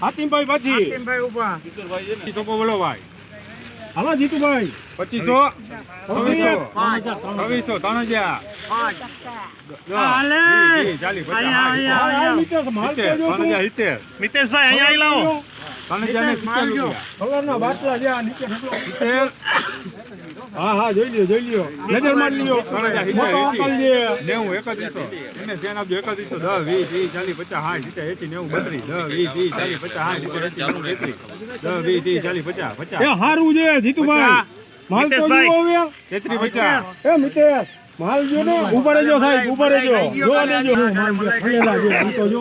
હાતિમભાઈ પછી ચોકો બોલો ભાઈ હાલો જીતુભાઈ પચીસો છવ્વીસો ત્રણ હજાર મિતેશભાઈ અહીંયા લાવો ત્રણ હજાર બાટલા જે નીચે હા હા જોઈ લ્યો જોઈ લ્યો. નજર મારી લ્યો. મોટો અંકલ છે. નેવું એકત્રીસો. એને ધ્યાન આપજો એકત્રીસો દસ વીસ ત્રીસ ચાલીસ પચાસ સાઠ સિત્તેર એસી નેવું બત્રીસ દસ વીસ ત્રીસ ચાલીસ પચાસ સાઠ સિત્તેર એસી નેવું તેત્રીસ દસ વીસ ત્રીસ ચાલીસ પચાસ પચાસ. એ સારું છે જીતુભાઈ. માલ તો. જુઓ હવે. તેત્રીસ પચાસ. એ મિતેશ માલ જો ને ઊભા રહેજો સાહેબ ઊભા રહેજો જોવા દેજો. હું જો આમ તો જો.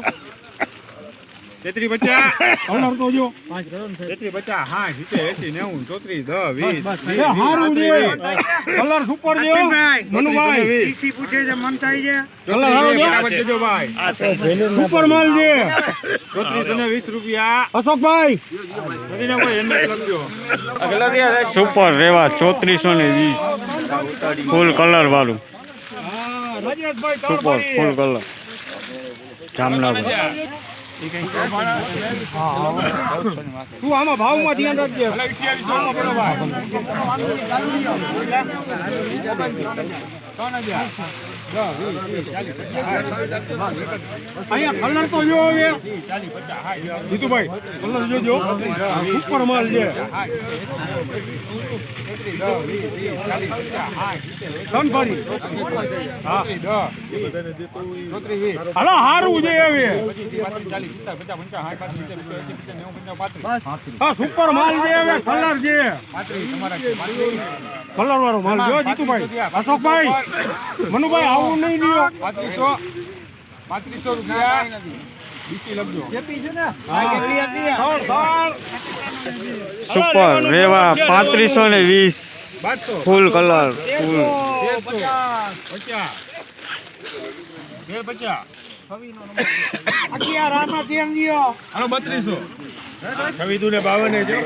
તેત્રી તો જો. તેત્રી પચાસ હા સિત્તેર એસી નેવું ચોત્રીસ દસ વીસ હારું કલર સુપર છે મનુભાઈ. ઈસી પૂછે છે મન થાય છે. કલર હારો છે. દેજો ભાઈ. સુપર માલ છે. ચોત્રીસ અને વીસ રૂપિયા. અશોકભાઈ. બધીને કોઈ એમને લખજો સુપર રેવા ચોત્રીસો ને વીસ. ફૂલ કલર વાળું. Super full colour. જામનગર. તું આમાં ભાવમાં ધ્યાન રાખજે. ત્રણ હજાર. અહીંયા કલર તો જો હવે જીતુભાઈ કલર જોજો ઉપર હારું છે હવે. હા સુપર માલ છે હવે કલર છે. કલર વાળો માલ જો જીતુભાઈ? અશોકભાઈ, મનુભાઈ આવું નહીં લ્યો. પાંત્રીસો. પાંત્રીસો રૂપિયા. બીસી લખજો. સુપર. રેવા પાંત્રીસો ને વીસ. Full colour full. બે પચાસ. અગિયાર આમાં કેમ ગયો હાલો બત્રીસો. છવ્વીસ ને બાવન જો.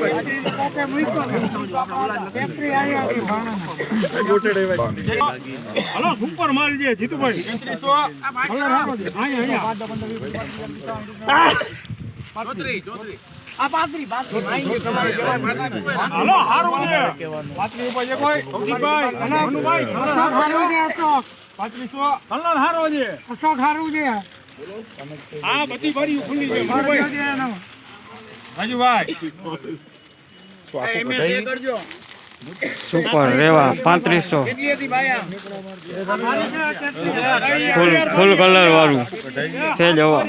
હાલો સુપર માલ છે જીતુભાઈ. આ પાત્રી પાત્રી હાલો હારું છે પાંત્રીસ ઉપર છે કોઈ. અવજીતભાઈ મનુભાઈ અશોક હારું છે અશોક પાંત્રીસો. કલર હારો છે અશોક હારું છે આ બધી ભરી ખુલ્લી છે ભરજો મનુભાઈ છે એનો. રાજુભાઈ સુપર રેવા પાંત્રીસો. ફૂલ ફૂલ કલર વાળું. છે જવા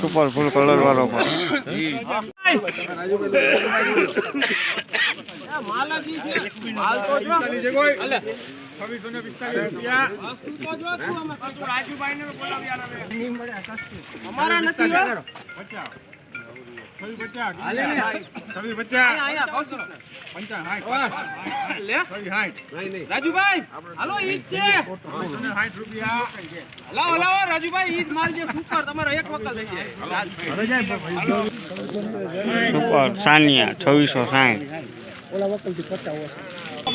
સુપર ફૂલ કલર વાળો પણ. રાજુભાઈ હાલો ઈ છે છવ્વીસો ને હલાવો હલાવો રાજુભાઈ ઈ માલ જે સુપર એક વખત સાનિયા છવ્વીસો સાઠ